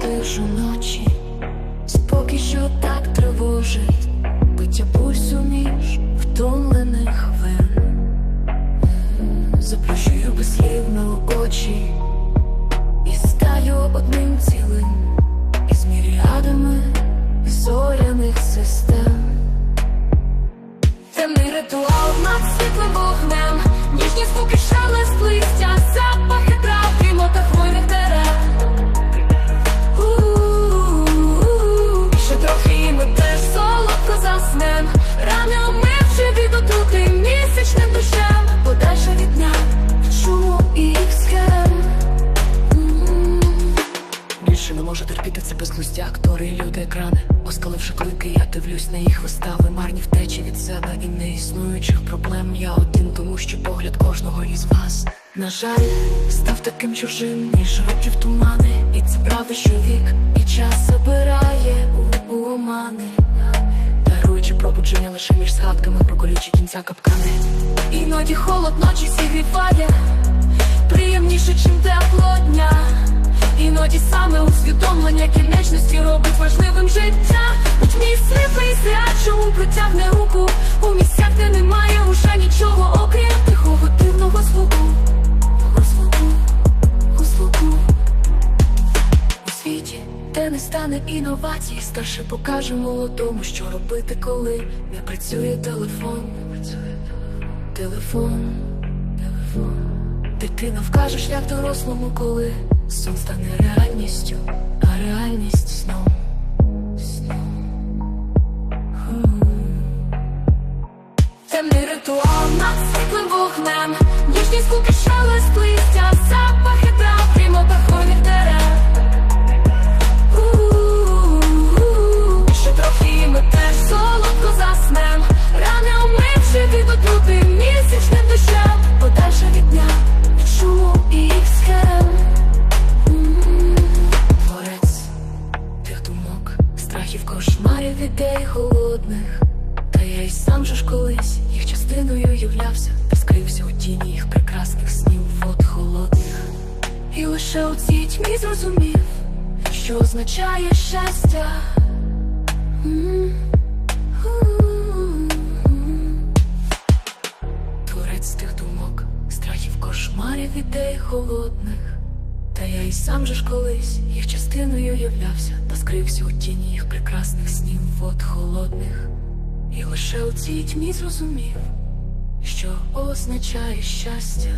тишу ночі, спокій, що так тривожить, биття пульсу між втомлених вен. Заплющую безслівно очі і стаю одним цілим із міріадами зоряних систем. Темний ритуал над світлим вогнем, ніжні звуки шелест листя, запахи терпіти актори люди екрани. Оскаливши клики, я дивлюсь на їх вистави. Марні втечі від себе і неіснуючих проблем. Я один, тому що погляд кожного із вас На жаль, став таким чужим, ніж років тумани. І це правда, що вік і час забирає у, омани. Даруючи пробудження лише між згадками про колючі кінця капкани. Іноді холод ночі зігріває. Приємніше, Іноді саме усвідомлення кінечності робить важливим життя. Будь мій сліпий зряд, чому притягне руку? У місцях, де немає уже нічого, окрім тихого дивного звуку. Звуку, звуку. У світі, де не стане інновацій Старше покаже молодому, що робити, коли не працює телефон. Телефон, телефон. Дитина вкаже шлях дорослому, коли сон стане реальністю, а реальність сном. Темний ритуал над світлим вогнем, ніжні звуки шелест листя, страхів, кошмарів, ідей холодних. Та я й сам же ж колись їх частиною являвся, та скрився у тіні їх прекрасних снів вод холодних. І лише у цій тьмі зрозумів, що означає щастя. Творець тих думок, страхів, кошмарів, ідей холодних. Й сам же ж колись їх частиною являвся, та скрився у тіні їх прекрасних снів вод холодних. І лише у цій тьмі зрозумів, що означає щастя.